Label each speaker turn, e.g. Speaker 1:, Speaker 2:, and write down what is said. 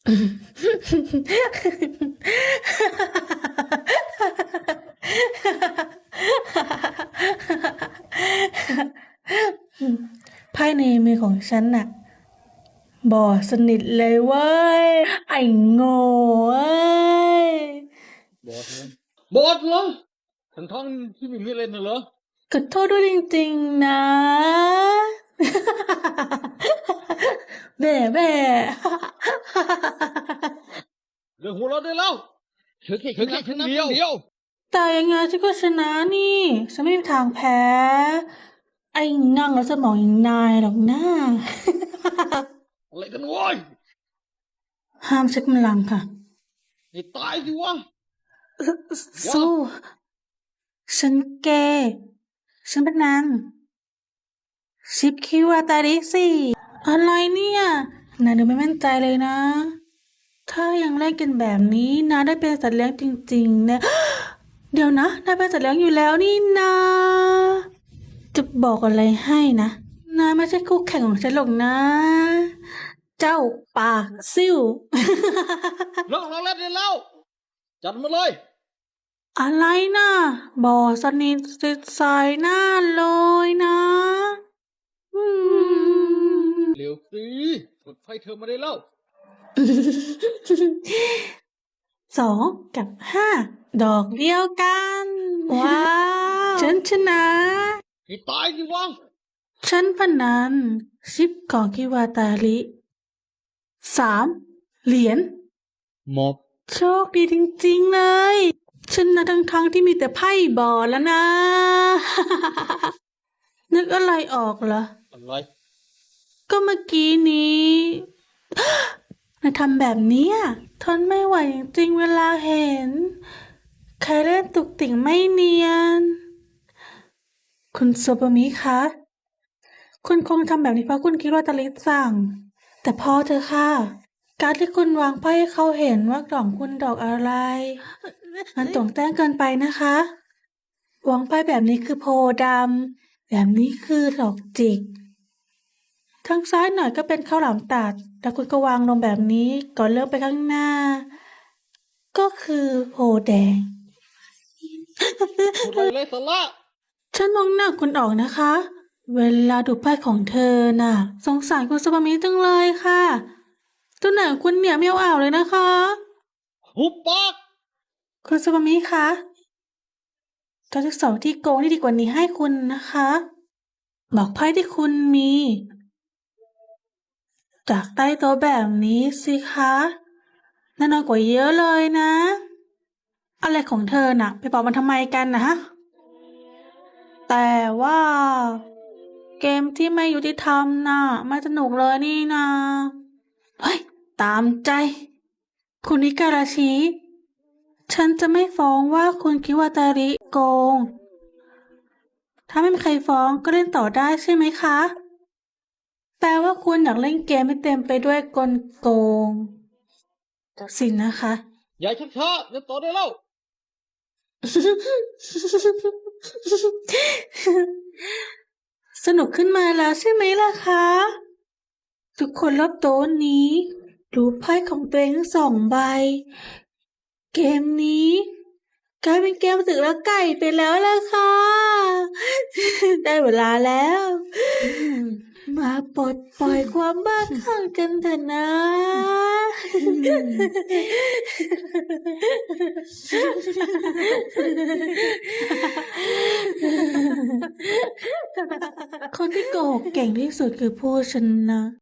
Speaker 1: ไพ่ในมือของฉันน่ะบอดสนิทเลยเว้ย ไอ้โง่เว้ย
Speaker 2: บอดเหรอบอดเหรอทั้งท้องที่ไม่มีเล่นน่ะเหรอ
Speaker 1: ขอโทษด้วยจริง ๆ นะ แบ่แบ่
Speaker 2: เรื่องหัวเราะได้แล้วเฉยแค่แค่ครั้งเดียวเดียว
Speaker 1: แต่ยังไงฉันก็ชนะนี่ ฉันไม่มีทางแพ้ ไอ้งั่งแล้วสมองอย่างนายหรอกนะ
Speaker 2: อะไรกันวะ
Speaker 1: ห้ามใช้กำลังค่ะ
Speaker 2: ให้ตายสิวะ
Speaker 1: สู้ ฉันเกย์ฉันเป็นนางชิปคิวาตาริสิ อะไรเนี่ยนายดูไม่มั่นใจเลยนะ ถ้ายังเล่นกันแบบนี้นาได้เป็นสัตว์เลี้ยงจริงๆเนี่ยเดี๋ยวนะนายเป็นสัตว์เลี้ยงอยู่แล้วนี่นา จะบอกอะไรให้นะนายไม่ใช่คู่แข่งของฉันหรอกนะ เจ้าปากซิ่ว
Speaker 2: เลิกเราเล่นได้แล้วจัดมาเลย
Speaker 1: อะไรนะบอสนิทสิใส่หน้าเลยนะ อืม
Speaker 2: เร็วสิก ดไฟเธอมาได้แล้ว
Speaker 1: สองกับห้าดอกเดียวกัน ว้าวฉันชนะ
Speaker 2: ให้ตายสิวะ
Speaker 1: ฉันพนันชิปของคิวาตาริสามเหรียญ
Speaker 2: หมอบ
Speaker 1: โชคดีจริงๆเลย ฉันนะทั้งทางๆที่มีแต่ไพ่บอแล้วนะ นึกอะไรออกเหรอ
Speaker 2: อะไร
Speaker 1: ก็เมื่อกี้นี้นาทำแบบเนี้ยทนไม่ไหวจริงเวลาเห็น ใครเล่นตุกติ่งไม่เนียน คุณโซบามิคะ คุณคงทำแบบนี้เพราะคุณคิดว่าตาลิสั่ง แต่พอเธอค่ะ การที่คุณวางไพ่ให้เขาเห็นว่ากล่องคุณดอกอะไร มันตรงแจ้งเกินไปนะคะ วางไพ่แบบนี้คือโพดำแบบนี้คือดอกจิก ทางซ้ายหน่อยก็เป็นข้าวหลามตัด แล้วคุณก็วางลงแบบนี้ก่อนเลื่อนไปข้างหน้า ก็คือโพธิ์แดง
Speaker 2: พูดอะไรเลยสาระ
Speaker 1: ฉันมองหน้าคุณออกนะคะ เวลาดูไพ่ของเธอน่ะ สงสารคุณสบามิจังเลยค่ะตัวไหนของคุณเนี่ยไม่เอาอ่าวเลยนะคะ
Speaker 2: หุบปาก
Speaker 1: คุณสบามิคะเราจะสอนที่โกงที่ดีกว่านี้ให้คุณนะคะ บอกไพ่ที่คุณมี จากใต้โต๊ะแบบนี้สิคะน่าน้อยกว่าเยอะเลยนะ อะไรของเธอน่ะ ไปบอกมันทำไมกันนะฮะ แต่ว่า เกมที่ไม่ยุติธรรมน่ะ ไม่สนุกเลยนี่นะเฮ้ย ตามใจ คุณนิการาชิฉันจะไม่ฟ้องว่าคุณคิวาตาริโกง ถ้าไม่มีใครฟ้องก็เล่นต่อได้ใช่ไหมคะ แปลว่าคุณอยากเล่นเกมไม่เต็มไปด้วยกลโกงสินนะคะ
Speaker 2: อย่าชักช้าเล่นต่อได้แล้ว
Speaker 1: สนุกขึ้นมาแล้วใช่ไหมล่ะคะ ทุกคนรอบโต๊ะนี้ดูไพ่ของตัวเองทั้งสองใบ เกมนี้กลายเป็นเกมสึกแล้วไก่ไปแล้วล่ะค่ะ ได้เวลาแล้ว มาปลดปล่อยความบ้าคลั่งกันเถอะนะ คนที่โกหกเก่งที่สุดคือผู้ชนะ